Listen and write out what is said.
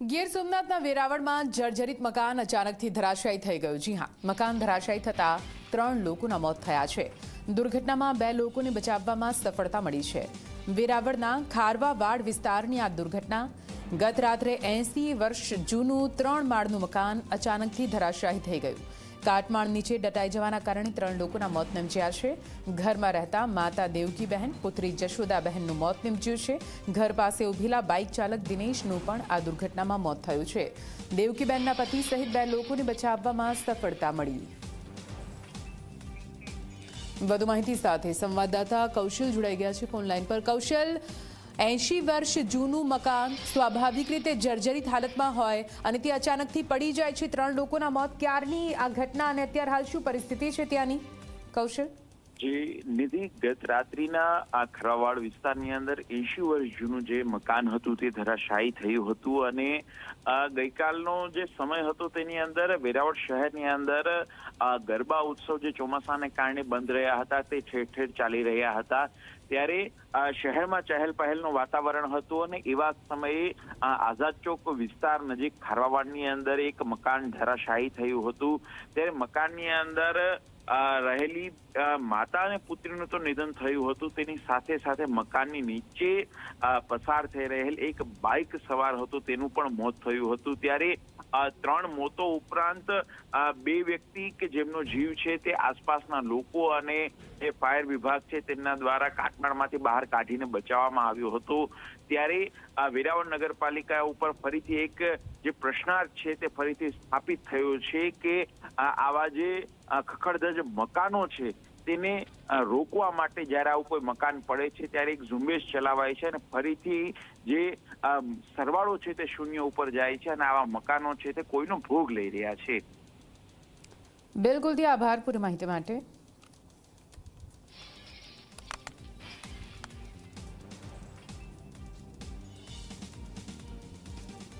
ગીર સોમનાથના વેરાવળમાં જર્જરિત મકાન અચાનકથી ધરાશાયી થઈ ગયું. જી હા, મકાન ધરાશાયી થતાં ત્રણ લોકોના મોત થયા છે. દુર્ઘટનામાં બે લોકોને બચાવવામાં સફળતા મળી છે. વેરાવળના ખારવાવાડ વિસ્તારની આ દુર્ઘટના ગત રાત્રે એંસી વર્ષ જૂનું ત્રણ માળનું મકાન અચાનકથી ધરાશાયી થઈ ગયું. કાટમાળ નીચે દટાઈ જવાના કારણે ત્રણ લોકોના મોત નિપજ્યા છે. ઘરમાં રહેતા માતા દેવકીબહેન પુત્રી જશોદાબહેનનું મોત નિપજ્યું છે. ઘર પાસે ઉભેલા બાઇક ચાલક દિનેશનું પણ આ દુર્ઘટનામાં મોત થયું છે. દેવકીબહેનના પતિ સહિત બે લોકોને બચાવવામાં સફળતા મળી. વધુ માહિતી સાથે સંવાદદાતા કૌશલ જોડાઈ ગયા છે ફોનલાઈન પર. કૌશલ એંશી વર્ષ જૂનું મકાન સ્વાભાવિક રીતે જર્જરિત હાલતમાં હોય અને તે અચાનકથી પડી જાય છે. ત્રણ લોકોના મોત. ક્યારની આ ઘટના અને અત્યારે હાલ શું પરિસ્થિતિ છે ત્યાંની? કૌશલ? જે નિધિ ગત રાત્રિના આ ખરાવાડ વિસ્તારની અંદર એંશી વર્ષ જૂનું જે મકાન હતું તે ધરાશાયી થયું હતું અને ગઈકાલનો જે સમય હતો તેની અંદર વેરાવળ શહેરની અંદર ગરબા ઉત્સવ જે ચોમાસાને કારણે બંધ રહ્યા હતા તે ઠેર ઠેર ચાલી રહ્યા હતા. ત્યારે શહેરમાં ચહેલ પહેલનું વાતાવરણ હતું અને એવા સમયે આઝાદ ચોક વિસ્તાર નજીક ખારવાડની અંદર એક મકાન ધરાશાયી થયું હતું. ત્યારે મકાનની અંદર રહેલી માતા અને પુત્રીનું તો નિધન થયું હતું. તેની સાથે સાથે મકાનની નીચે પસાર થઈ રહેલ એક બાઇક સવાર હતો. તેનું પણ મોત થયું હતું. ત્યારે ત્રણ મોતો ઉપરાંત બે વ્યક્તિ કે જેમનો જીવ છે તે આસપાસના લોકો અને જે ફાયર વિભાગ છે તેમના દ્વારા કાટમાળમાંથી બહાર કાઢીને બચાવવામાં આવ્યો હતો. ત્યારે આ વેરાવળ નગરપાલિકા ઉપર ફરીથી એક જે પ્રશ્નાર્થ છે તે ફરીથી સ્થાપિત થયો છે કે આવા જે ખખડધજ મકાનો છે તેને રોકવા માટે જ્યારે આવું કોઈ મકાન પડે છે, ત્યારે એક ઝુંબેશ ચલાવાય છે અને ફરીથી જે સરવાળો છે તે શૂન્ય ઉપર જાય છે અને આવા મકાનો છે તે કોઈનો ભોગ લઈ રહ્યા છે. બિલકુલથી આભાર પૂરી માહિતી માટે.